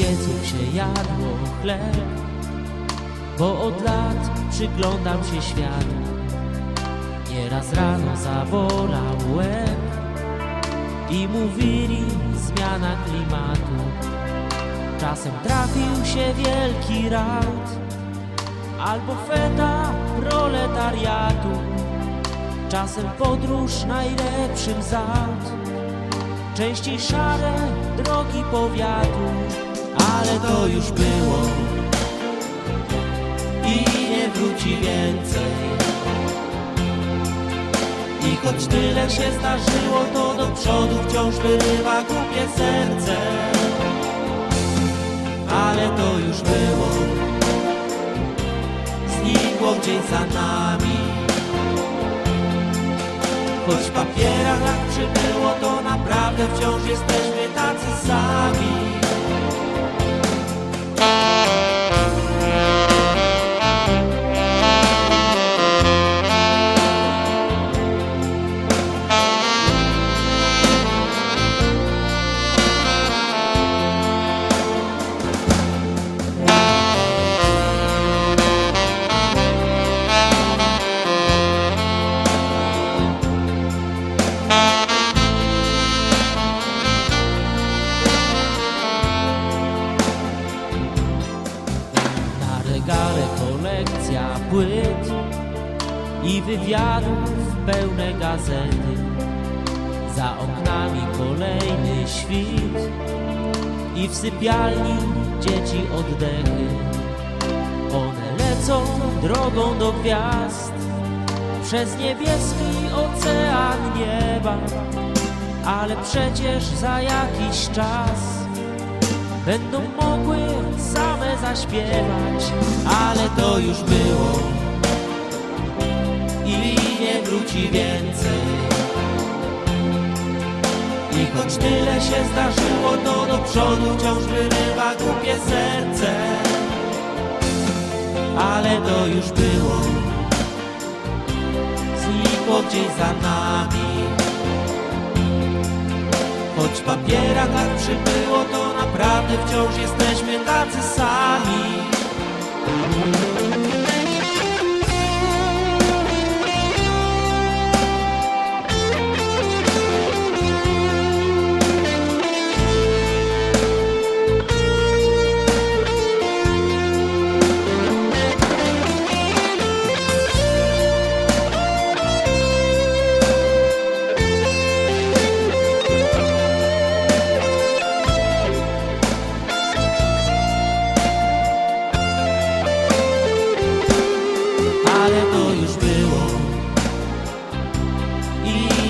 piecu się jadło chleb, bo od lat przyglądam się światu. Nieraz rano zabolał łeb i mówili zmiana klimatu. Czasem trafił się wielki raut albo feta proletariatu. Czasem podróż najlepszym z aut Częściej szare drogi powiatu Ale to już było. I nie wróci więcej. I choć tyle się zdarzyło To do przodu wciąż wyrywa głupie serce. Ale to już było. Znikło gdzieś za nami. Choć w papierach lat przybyło, to naprawdę wciąż jesteśmy Na regale kolekcja płyt i wywiadów pełne gazety. Za oknami kolejny świt i w sypialni dzieci oddechy. One lecą drogą do gwiazd przez niebieski ocean nieba, ale przecież za jakiś czas będą mogły same zaśpiewać, ale to już było i nie wróci więcej. I choć tyle się zdarzyło, to do przodu wciąż wyrywa głupie serce, ale to już było, znikło gdzieś za nami. Choć w papierach lat przybyło, to naprawdę wciąż jesteśmy tacy sami.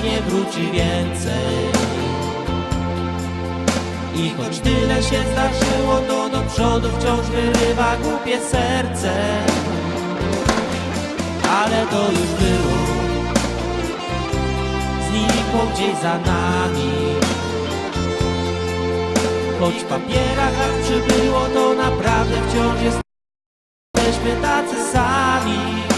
Nie wróci więcej. I choć tyle się zdarzyło, to do przodu wciąż wyrywa głupie serce. Ale to już było, znikło gdzieś za nami. Choć w papierach lat przybyło, to naprawdę wciąż jest Jesteśmy tacy sami